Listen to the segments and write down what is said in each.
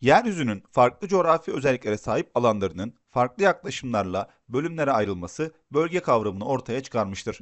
Yeryüzünün farklı coğrafi özelliklere sahip alanlarının farklı yaklaşımlarla bölümlere ayrılması bölge kavramını ortaya çıkarmıştır.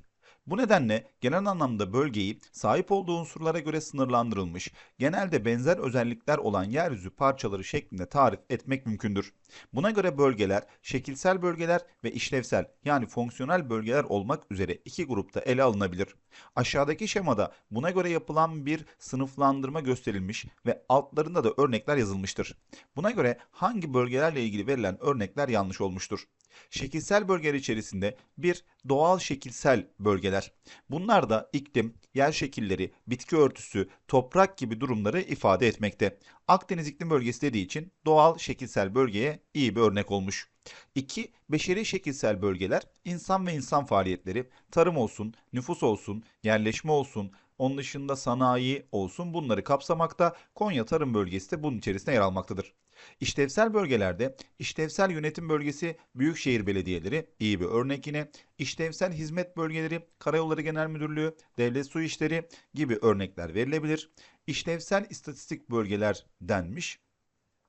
Bu nedenle genel anlamda bölgeyi sahip olduğu unsurlara göre sınırlandırılmış, genelde benzer özellikler olan yeryüzü parçaları şeklinde tarif etmek mümkündür. Buna göre bölgeler, şekilsel bölgeler ve işlevsel yani fonksiyonel bölgeler olmak üzere iki grupta ele alınabilir. Aşağıdaki şemada buna göre yapılan bir sınıflandırma gösterilmiş ve altlarında da örnekler yazılmıştır. Buna göre hangi bölgelerle ilgili verilen örnekler yanlış olmuştur? Şekilsel bölgeler içerisinde bir doğal şekilsel bölgeler. Bunlar da iklim, yer şekilleri, bitki örtüsü, toprak gibi durumları ifade etmekte. Akdeniz iklim bölgesi dediği için doğal şekilsel bölgeye iyi bir örnek olmuş. 2. Beşeri şekilsel bölgeler insan ve insan faaliyetleri, tarım olsun, nüfus olsun, yerleşme olsun, onun dışında sanayi olsun bunları kapsamakta. Konya Tarım Bölgesi de bunun içerisinde yer almaktadır. İşlevsel bölgelerde işlevsel yönetim bölgesi büyükşehir belediyeleri iyi bir örnek yine. İşlevsel hizmet bölgeleri Karayolları Genel Müdürlüğü, Devlet Su İşleri gibi örnekler verilebilir. İşlevsel istatistik bölgeler denmiş.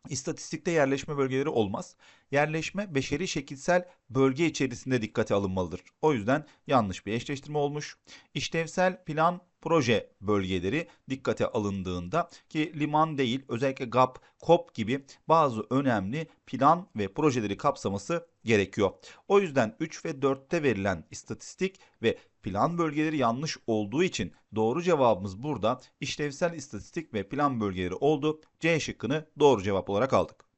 İstatistikte yerleşme bölgeleri olmaz. Yerleşme beşeri şekilsel bölge içerisinde dikkate alınmalıdır. O yüzden yanlış bir eşleştirme olmuş. İşlevsel plan proje bölgeleri dikkate alındığında ki liman değil özellikle GAP, KOP gibi bazı önemli plan ve projeleri kapsaması gerekiyor. O yüzden 3 ve 4'te verilen istatistik ve plan bölgeleri yanlış olduğu için doğru cevabımız burada işlevsel istatistik ve plan bölgeleri oldu. C şıkkını doğru cevap olarak aldık.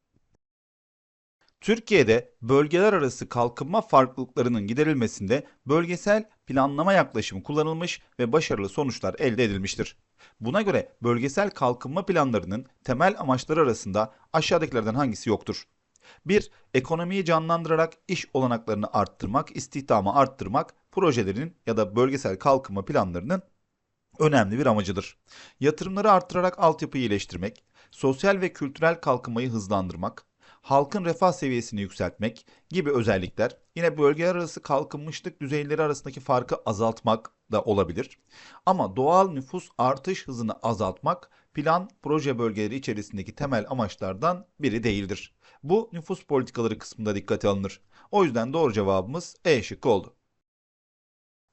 Türkiye'de bölgeler arası kalkınma farklılıklarının giderilmesinde bölgesel planlama yaklaşımı kullanılmış ve başarılı sonuçlar elde edilmiştir. Buna göre bölgesel kalkınma planlarının temel amaçları arasında aşağıdakilerden hangisi yoktur? 1. Ekonomiyi canlandırarak iş olanaklarını arttırmak, istihdamı arttırmak projelerin ya da bölgesel kalkınma planlarının önemli bir amacıdır. Yatırımları arttırarak altyapıyı iyileştirmek, sosyal ve kültürel kalkınmayı hızlandırmak, halkın refah seviyesini yükseltmek gibi özellikler yine bölgeler arası kalkınmışlık düzeyleri arasındaki farkı azaltmak da olabilir. Ama doğal nüfus artış hızını azaltmak plan proje bölgeleri içerisindeki temel amaçlardan biri değildir. Bu nüfus politikaları kısmında dikkate alınır. O yüzden doğru cevabımız E şıkkı oldu.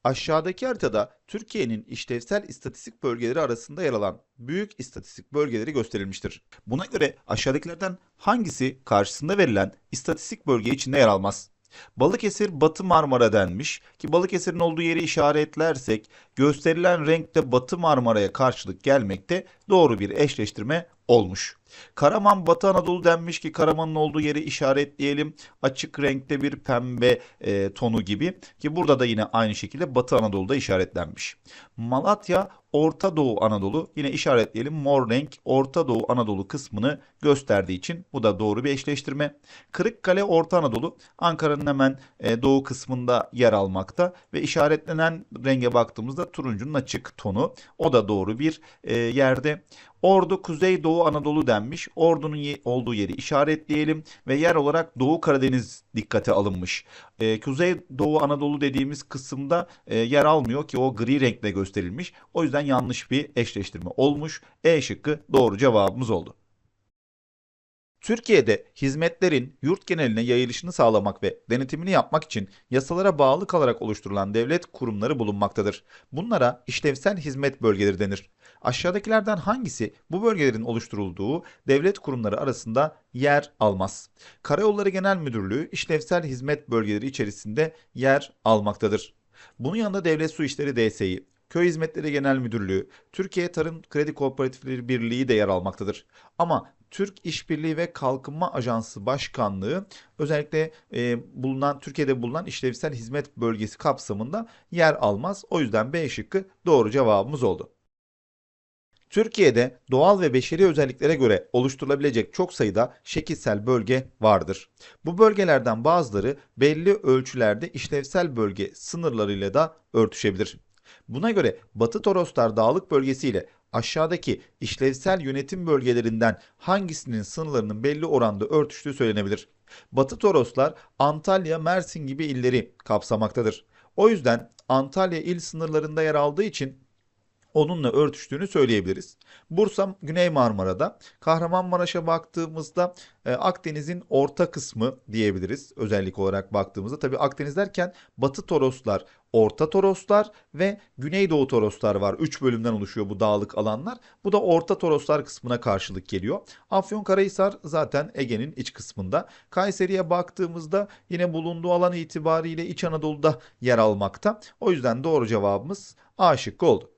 Aşağıdaki haritada Türkiye'nin işlevsel istatistik bölgeleri arasında yer alan büyük istatistik bölgeleri gösterilmiştir. Buna göre aşağıdakilerden hangisi karşısında verilen istatistik bölge içinde yer almaz? Balıkesir Batı Marmara denmiş ki Balıkesir'in olduğu yeri işaretlersek gösterilen renkte Batı Marmara'ya karşılık gelmekte doğru bir eşleştirme olmuş. Karaman Batı Anadolu denmiş ki Karaman'ın olduğu yeri işaretleyelim. Açık renkte bir pembe e, tonu gibi ki burada da yine aynı şekilde Batı Anadolu'da işaretlenmiş. Malatya Orta Doğu Anadolu yine işaretleyelim mor renk Orta Doğu Anadolu kısmını gösterdiği için bu da doğru bir eşleştirme. Kırıkkale Orta Anadolu Ankara'nın hemen e, doğu kısmında yer almakta ve işaretlenen renge baktığımızda turuncunun açık tonu o da doğru bir e, yerde. Ordu Kuzeydoğu Anadolu denmiş. Ordu'nun ye- olduğu yeri işaretleyelim ve yer olarak Doğu Karadeniz dikkate alınmış. Ee, Kuzeydoğu Anadolu dediğimiz kısımda e, yer almıyor ki o gri renkle gösterilmiş. O yüzden yanlış bir eşleştirme olmuş. E şıkkı doğru cevabımız oldu. Türkiye'de hizmetlerin yurt geneline yayılışını sağlamak ve denetimini yapmak için yasalara bağlı kalarak oluşturulan devlet kurumları bulunmaktadır. Bunlara işlevsel hizmet bölgeleri denir. Aşağıdakilerden hangisi bu bölgelerin oluşturulduğu devlet kurumları arasında yer almaz? Karayolları Genel Müdürlüğü işlevsel hizmet bölgeleri içerisinde yer almaktadır. Bunun yanında Devlet Su İşleri DSİ, Köy Hizmetleri Genel Müdürlüğü, Türkiye Tarım Kredi Kooperatifleri Birliği de yer almaktadır. Ama Türk İşbirliği ve Kalkınma Ajansı Başkanlığı özellikle e, bulunan Türkiye'de bulunan işlevsel hizmet bölgesi kapsamında yer almaz. O yüzden B şıkkı doğru cevabımız oldu. Türkiye'de doğal ve beşeri özelliklere göre oluşturulabilecek çok sayıda şekilsel bölge vardır. Bu bölgelerden bazıları belli ölçülerde işlevsel bölge sınırlarıyla da örtüşebilir. Buna göre Batı Toroslar Dağlık Bölgesi ile aşağıdaki işlevsel yönetim bölgelerinden hangisinin sınırlarının belli oranda örtüştüğü söylenebilir. Batı Toroslar Antalya, Mersin gibi illeri kapsamaktadır. O yüzden Antalya il sınırlarında yer aldığı için onunla örtüştüğünü söyleyebiliriz. Bursa Güney Marmara'da. Kahramanmaraş'a baktığımızda e, Akdeniz'in orta kısmı diyebiliriz özellik olarak baktığımızda. Tabii Akdeniz derken Batı Toroslar, Orta Toroslar ve Güneydoğu Toroslar var. 3 bölümden oluşuyor bu dağlık alanlar. Bu da Orta Toroslar kısmına karşılık geliyor. Afyonkarahisar zaten Ege'nin iç kısmında. Kayseri'ye baktığımızda yine bulunduğu alan itibariyle İç Anadolu'da yer almakta. O yüzden doğru cevabımız A şıkkı oldu.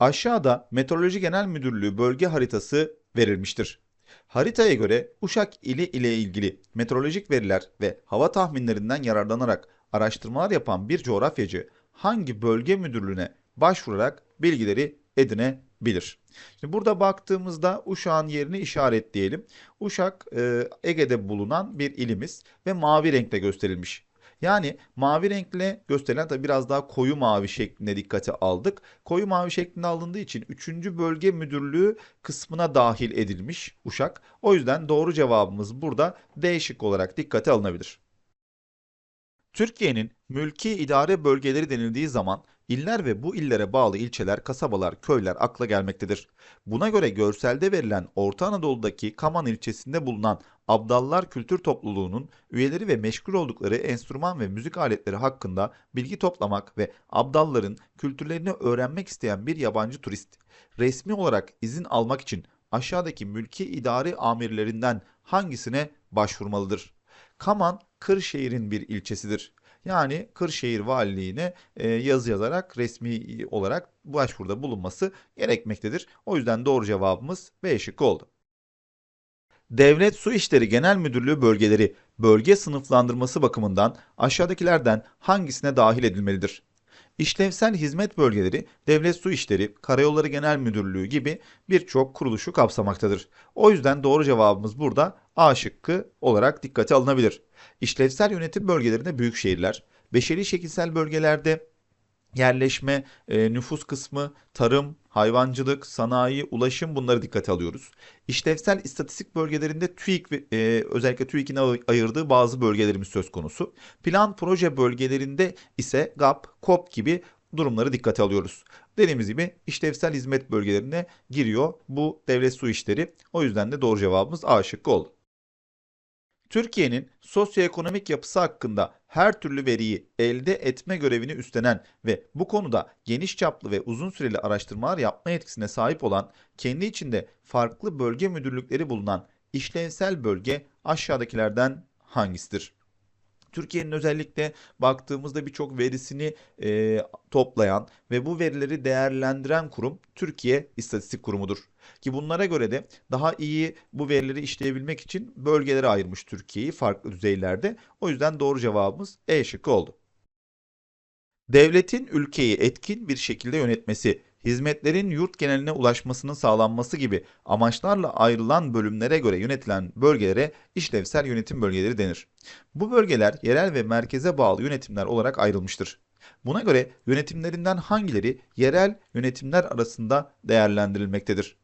Aşağıda Meteoroloji Genel Müdürlüğü bölge haritası verilmiştir. Haritaya göre Uşak ili ile ilgili meteorolojik veriler ve hava tahminlerinden yararlanarak araştırmalar yapan bir coğrafyacı hangi bölge müdürlüğüne başvurarak bilgileri edinebilir? Şimdi burada baktığımızda Uşak'ın yerini işaretleyelim. Uşak e, Ege'de bulunan bir ilimiz ve mavi renkle gösterilmiş. Yani mavi renkle gösterilen tabi biraz daha koyu mavi şeklinde dikkate aldık. Koyu mavi şeklinde alındığı için 3. bölge müdürlüğü kısmına dahil edilmiş Uşak. O yüzden doğru cevabımız burada D şık olarak dikkate alınabilir. Türkiye'nin mülki idare bölgeleri denildiği zaman iller ve bu illere bağlı ilçeler, kasabalar, köyler akla gelmektedir. Buna göre görselde verilen Orta Anadolu'daki Kaman ilçesinde bulunan Abdallar Kültür Topluluğu'nun üyeleri ve meşgul oldukları enstrüman ve müzik aletleri hakkında bilgi toplamak ve Abdalların kültürlerini öğrenmek isteyen bir yabancı turist resmi olarak izin almak için aşağıdaki mülki idari amirlerinden hangisine başvurmalıdır? Kaman Kırşehir'in bir ilçesidir. Yani Kırşehir Valiliğine e, yazı yazarak resmi olarak başvuruda bulunması gerekmektedir. O yüzden doğru cevabımız B şıkkı oldu. Devlet Su İşleri Genel Müdürlüğü bölgeleri bölge sınıflandırması bakımından aşağıdakilerden hangisine dahil edilmelidir? İşlevsel hizmet bölgeleri Devlet Su İşleri, Karayolları Genel Müdürlüğü gibi birçok kuruluşu kapsamaktadır. O yüzden doğru cevabımız burada A şıkkı olarak dikkate alınabilir. İşlevsel yönetim bölgelerinde büyük şehirler, beşeri şekilsel bölgelerde yerleşme, e, nüfus kısmı, tarım, hayvancılık, sanayi, ulaşım bunları dikkate alıyoruz. İşlevsel istatistik bölgelerinde TÜİK ve e, özellikle TÜİK'in ay- ayırdığı bazı bölgelerimiz söz konusu. Plan proje bölgelerinde ise GAP, KOP gibi durumları dikkate alıyoruz. Dediğimiz gibi işlevsel hizmet bölgelerine giriyor bu devlet su işleri. O yüzden de doğru cevabımız A şıkkı oldu. Türkiye'nin sosyoekonomik yapısı hakkında her türlü veriyi elde etme görevini üstlenen ve bu konuda geniş çaplı ve uzun süreli araştırmalar yapma yetkisine sahip olan, kendi içinde farklı bölge müdürlükleri bulunan işlevsel bölge aşağıdakilerden hangisidir? Türkiye'nin özellikle baktığımızda birçok verisini e, toplayan ve bu verileri değerlendiren kurum Türkiye İstatistik Kurumu'dur. Ki bunlara göre de daha iyi bu verileri işleyebilmek için bölgelere ayırmış Türkiye'yi farklı düzeylerde. O yüzden doğru cevabımız E şıkkı oldu. Devletin ülkeyi etkin bir şekilde yönetmesi, hizmetlerin yurt geneline ulaşmasının sağlanması gibi amaçlarla ayrılan bölümlere göre yönetilen bölgelere işlevsel yönetim bölgeleri denir. Bu bölgeler yerel ve merkeze bağlı yönetimler olarak ayrılmıştır. Buna göre yönetimlerinden hangileri yerel yönetimler arasında değerlendirilmektedir?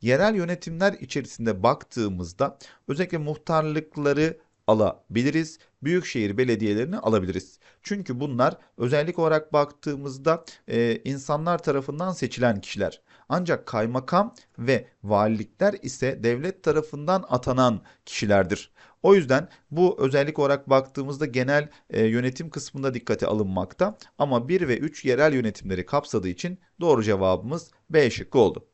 Yerel yönetimler içerisinde baktığımızda özellikle muhtarlıkları alabiliriz. Büyükşehir belediyelerini alabiliriz. Çünkü bunlar özellik olarak baktığımızda e, insanlar tarafından seçilen kişiler. Ancak kaymakam ve valilikler ise devlet tarafından atanan kişilerdir. O yüzden bu özellik olarak baktığımızda genel e, yönetim kısmında dikkate alınmakta ama 1 ve 3 yerel yönetimleri kapsadığı için doğru cevabımız B şıkkı oldu.